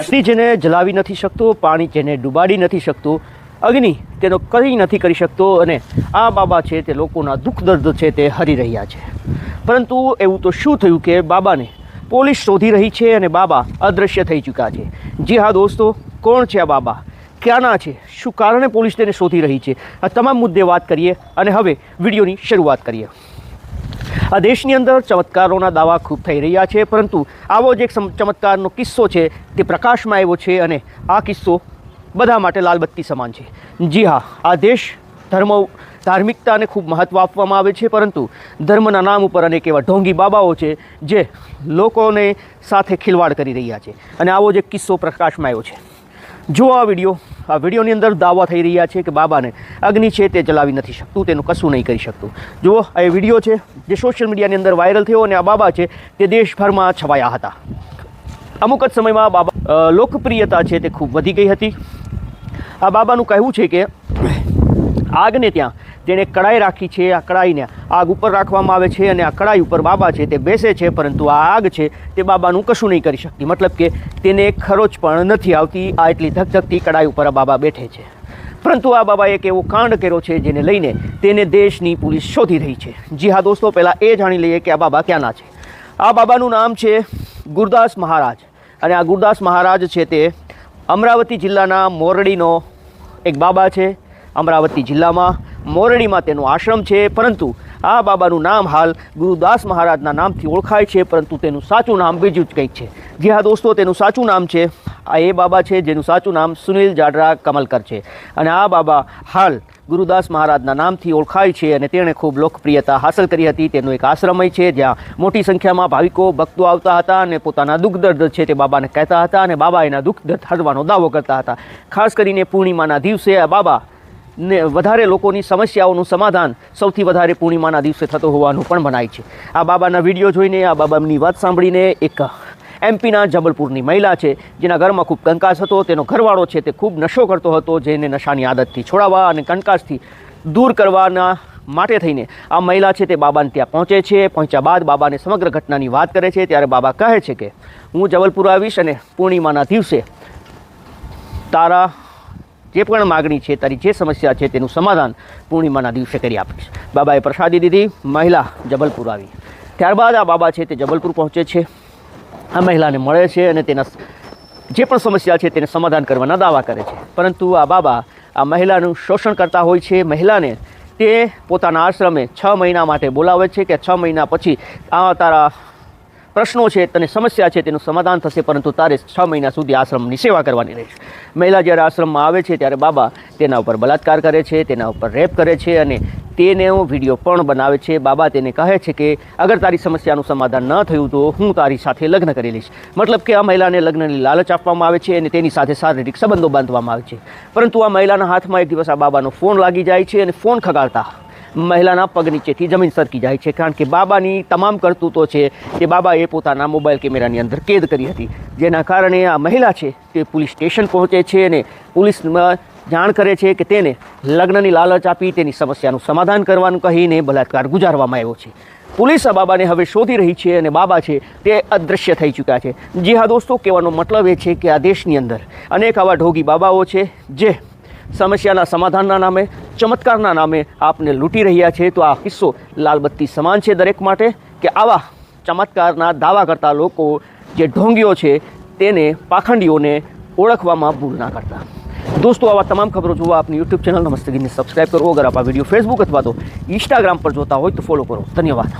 અગ્નિ જેને જલાવી નથી શકતો, પાણી જેને ડૂબાડી નથી શકતો, અગ્નિ તેનો કંઈ નથી કરી શકતો અને આ બાબા છે તે લોકોના દુઃખ દર્દ છે તે હરી રહ્યા છે. પરંતુ એવું તો શું થયું કે બાબાને પોલીસ શોધી રહી છે અને બાબા અદૃશ્ય થઈ ચૂક્યા છે. જી હા દોસ્તો, કોણ છે આ બાબા? ક્યાંના છે? શું કારણે પોલીસ તેને શોધી રહી છે? આ તમામ મુદ્દે વાત કરીએ અને હવે વિડીયોની શરૂઆત કરીએ. આ દેશની અંદર ચમત્કારોના દાવા ખૂબ થઈ રહ્યા છે, પરંતુ આવો જ એક ચમત્કારનો કિસ્સો છે, તે પ્રકાશમાં આવ્યો છે અને આ કિસ્સો બધા માટે લાલબત્તી સમાન છે. જી હા, આ દેશ ધર્મ, ધાર્મિકતાને ખૂબ મહત્ત્વ આપવામાં આવે છે, પરંતુ ધર્મના નામ ઉપર અનેક એવા ઢોંગી બાબાઓ છે, જે લોકોને સાથે ખિલવાડ કરી રહ્યા છે. અને આવો જ એક કિસ્સો પ્રકાશમાં આવ્યો છે. જુઓ આ વીડિયો. આ વિડીયોની અંદર દાવા થઈ રહ્યા છે કે બાબાને અગ્નિ છે તે ચલાવી નથી શકતું, તેનું કશું નહીં કરી શકતું. જુઓ, આ એ વીડિયો છે જે સોશિયલ મીડિયાની અંદર વાયરલ થયો અને આ બાબા છે તે દેશભરમાં છવાયા હતા. અમુક જ સમયમાં બાબા લોકપ્રિયતા છે તે ખૂબ વધી ગઈ હતી. આ બાબાનું કહેવું છે કે, આગને ત્યાં તેણે કડાઈ રાખી છે, આ કડાઈને આગ ઉપર રાખવામાં આવે છે અને આ કડાઈ ઉપર બાબા છે તે બેસે છે, પરંતુ આ આગ છે તે બાબાનું કશું નહીં કરી શકતી. મતલબ કે તેને ખરોચ પણ નથી આવતી. આ એટલી ધકધકતી કડાઈ ઉપર આ બાબા બેઠે છે. પરંતુ આ બાબાએ એક એવો કાંડ કર્યો છે જેને લઈને તેને દેશની પોલીસ શોધી રહી છે. જી હા દોસ્તો, પહેલાં એ જાણી લઈએ કે આ બાબા ક્યાંના છે. આ બાબાનું નામ છે ગુરદાસ મહારાજ અને આ ગુરદાસ મહારાજ છે તે અમરાવતી જિલ્લાના મોરડીનો એક બાબા છે. અમરાવતી જિલ્લામાં મોરડીમાં તેનો આશ્રમ છે, પરંતુ આ બાબાનું નામ હાલ ગુરુદાસ મહારાજના નામથી ઓળખાય છે, પરંતુ તેનું સાચું નામ બીજું જ કંઈક છે. જી હા દોસ્તો, તેનું સાચું નામ છે. આ એ બાબા છે, જેનું સાચું નામ સુનિલ જાડરા કમલકર છે. અને આ બાબા હાલ ગુરુદાસ મહારાજના નામથી ઓળખાય છે અને તેણે ખૂબ લોકપ્રિયતા હાંસલ કરી હતી. તેનો એક આશ્રમય છે, જ્યાં મોટી સંખ્યામાં ભાવિકો, ભક્તો આવતા હતા અને પોતાના દુઃખ દર્દ છે તે બાબાને કહેતા હતા અને બાબા એના દુઃખ દર્દ હરવાનો દાવો કરતા હતા. ખાસ કરીને પૂર્ણિમાના દિવસે આ બાબા વધારે લોકોની સમસ્યાઓનું સમાધાન સૌથી વધારે પૂર્ણિમાના દિવસે થતો હોવાનું પણ મનાય છે. આ બાબાના વીડિયો જોઈને, આ બાબાની વાત સાંભળીને એક એમપીના જબલપુરની મહિલા છે, જેના ઘરમાં ખૂબ કંકાસ હતો, તેનો ઘરવાળો છે, તે ખૂબ નશો કરતો હતો, જેને નશાની આદતથી છોડાવવા અને કંકાસથી દૂર કરવાના માટે થઈને આ મહિલા છે, તે બાબાને ત્યાં પહોંચે છે. પહોંચ્યા બાદ બાબાને સમગ્ર ઘટનાની વાત કરે છે. ત્યારે બાબા કહે છે કે, હું જબલપુર આવીશ અને પૂર્ણિમાના દિવસે તારા જે પણ માગણી છે, તારી જે સમસ્યા છે તેનું સમાધાન પૂર્ણિમાના દિવસે કરી આપીશ. બાબાએ પ્રસાદી દીધી, મહિલા જબલપુર આવી. ત્યારબાદ આ બાબા છે તે જબલપુર પહોંચે છે. આ મહિલાને મળે છે અને તેના જે પણ સમસ્યા છે તેને સમાધાન કરવાના દાવા કરે છે. પરંતુ આ બાબા આ મહિલાનું શોષણ કરતા હોય છે. મહિલાને તે પોતાના આશ્રમે છ મહિના માટે બોલાવે છે કે છ મહિના પછી આ તારા પ્રશ્નો છે, તને સમસ્યા છે, તેનું સમાધાન થશે, પરંતુ તારે છ મહિના સુધી આશ્રમની સેવા કરવાની રહેશે. મહિલા જ્યારે આશ્રમમાં આવે છે, ત્યારે બાબા તેના ઉપર બલાત્કાર કરે છે, તેના ઉપર રેપ કરે છે અને તેને વીડિયો પણ બનાવે છે. બાબા તેને કહે છે કે, અગર તારી સમસ્યાનું સમાધાન ન થયું તો હું તારી સાથે લગ્ન કરી લઈશ. મતલબ કે આ મહિલાને લગ્નની લાલચ આપવામાં આવે છે અને તેની સાથે શારીરિક સંબંધો બાંધવામાં આવે છે. પરંતુ આ મહિલાના હાથમાં એક દિવસ આ બાબાનો ફોન લાગી જાય છે અને ફોન ખગાડતા મહિલાના પગ નીચેથી જમીન સરકી જાય છે કારણ કે બાબાની તમામ કરતૂતો છે તે બાબાએ પોતાના મોબાઈલ કેમેરાની અંદર કેદ કરી હતી. જેના કારણે આ મહિલા છે તે પોલીસ સ્ટેશન પહોંચે છે અને પોલીસમાં જાણ કરે છે કે તેને લગ્નની લાલચ આપી તેની સમસ્યાનું સમાધાન કરવાનું કહીને બલાત્કાર ગુજારવામાં આવ્યો છે. પોલીસ આ બાબાને હવે શોધી રહી છે અને બાબા છે તે અદૃશ્ય થઈ ચૂક્યા છે. જી હા દોસ્તો, કહેવાનો મતલબ એ છે કે આ દેશની અંદર અનેક આવા ઢોગી બાબાઓ છે જે સમસ્યાના સમાધાનના નામે, ચમત્કારના નામે આપને લૂંટી રહ્યા છે. તો આ કિસ્સો લાલબત્તી સમાન છે દરેક માટે કે આવા ચમત્કારના દાવા કરતા લોકો જે ઢોંગીઓ છે તેને પાખંડીઓને ઓળખવામાં ભૂલ ના કરતા. દોસ્તો, આવા તમામ ખબરો જોવા આપની યુટ્યુબ ચેનલ નમસ્તે ગીને કરો. અગર આપ આ વીડિયો ફેસબુક અથવા તો ઇન્સ્ટાગ્રામ પર જોતા હોય તો ફોલો કરો. ધન્યવાદ.